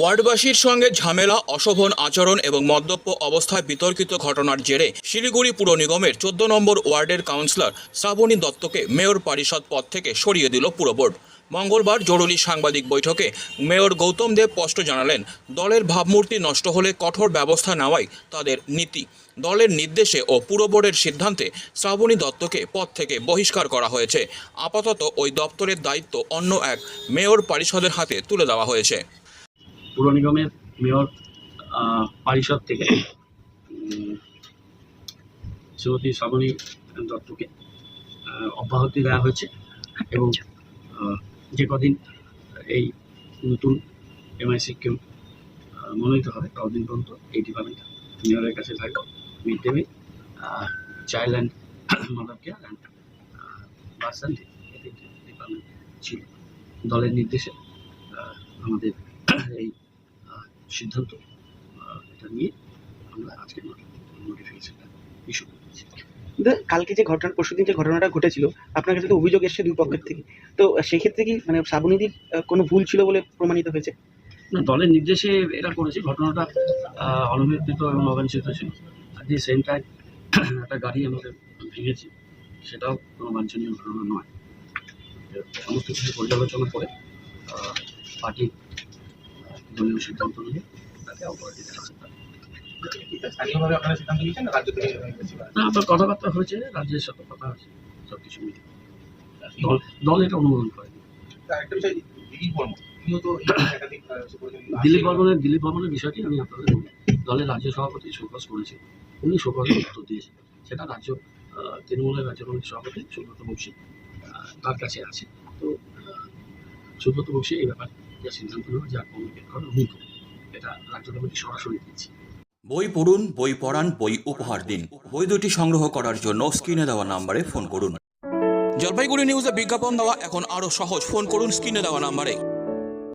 ওয়ার্ডবাসীর সঙ্গে ঝামেলা, অশোভন আচরণ এবং মদ্যপ অবস্থায় বিতর্কিত ঘটনার জেরে শিলিগুড়ি পুর নিগমের চোদ্দ নম্বর ওয়ার্ডের কাউন্সিলর শ্রাবণী দত্তকে মেয়র পরিষদ পদ থেকে সরিয়ে দিল পুর বোর্ড। মঙ্গলবার জরুরি সাংবাদিক বৈঠকে মেয়র গৌতম দেব স্পষ্ট জানালেন, দলের ভাবমূর্তি নষ্ট হলে কঠোর ব্যবস্থা নেওয়াই তাদের নীতি। দলের নির্দেশে ও পুর বোর্ডের সিদ্ধান্তে শ্রাবণী দত্তকে পদ থেকে বহিষ্কার করা হয়েছে। আপাতত ওই দপ্তরের দায়িত্ব অন্য এক মেয়র পরিষদের হাতে তুলে দেওয়া হয়েছে। পুর নিগমের মেয়র পরিষদ থেকে শ্রীমতী শ্রাবণী দত্তকে অব্যাহতি দেওয়া হয়েছে এবং যে কদিন এই নতুন এমআইসি কেউ মনোনীত হবে, ততদিন পর্যন্ত এই ডিপার্টমেন্ট মেয়রের কাছে থাকবে। Mid day meal child and mother care and bus and department ছিল। দলের নির্দেশে আমাদের এই সিদ্ধান্ত এটা নিয়ে আমরা আজকে নোটিফিকেশনটা ইস্যু করেছি কালকে যে ঘটনা পরশুদিন যে ঘটনাটা ঘটেছিল আপনার কাছে তো অভিযোগ এসছে দুই পক্ষের থেকে। তো সেক্ষেত্রে কি মানে শ্রাবণীদির কোনো ভুল ছিল বলে প্রমাণিত হয়েছে? না দলের নির্দেশে এটা করেছি ঘটনাটা অনভিপ্রেত এবং অবাঞ্ছিত ছিল। আর দি সেম টাইম একটা গাড়ি আমাদের ভেঙেছি সেটাও কোনো বাঞ্ছনীয় ঘটনা নয়। সমস্ত কিছু পর্যালোচনা করে পার্টি দলীয় সিদ্ধান্ত নিয়ে তাকে বেশি না? আপনার কথাবার্তা হয়েছে রাজ্যের সাথে কথা আছে সব কিছু মিলে। দল এটা অনুমোদন করে দিলীপ বর্মনের দিলীপ বর্মনের বিষয়টি আমি আপনাদের বলি। দলের রাজ্য সভাপতি শোকজ করেছেন উনি শোকজ উত্তর দিয়েছেন। সেটা রাজ্য তৃণমূলের রাজ্য কমিটির সভাপতি সুব্রত বক্সি তার কাছে আছে। তো সুব্রত বক্সি এই ব্যাপারে যে সিদ্ধান্ত নেবে যা কমিউনিকেট উনি এটা সরাসরি বই পড়ুন, বই পড়ান, বই উপহার দিন। বই দুটি সংগ্রহ করার জন্য স্ক্রিনে দেওয়া নাম্বারে ফোন করুন। জলপাইগুড়ি নিউজে বিজ্ঞাপন দেওয়া এখন আরও সহজ। ফোন করুন স্ক্রিনে দেওয়া নম্বরে।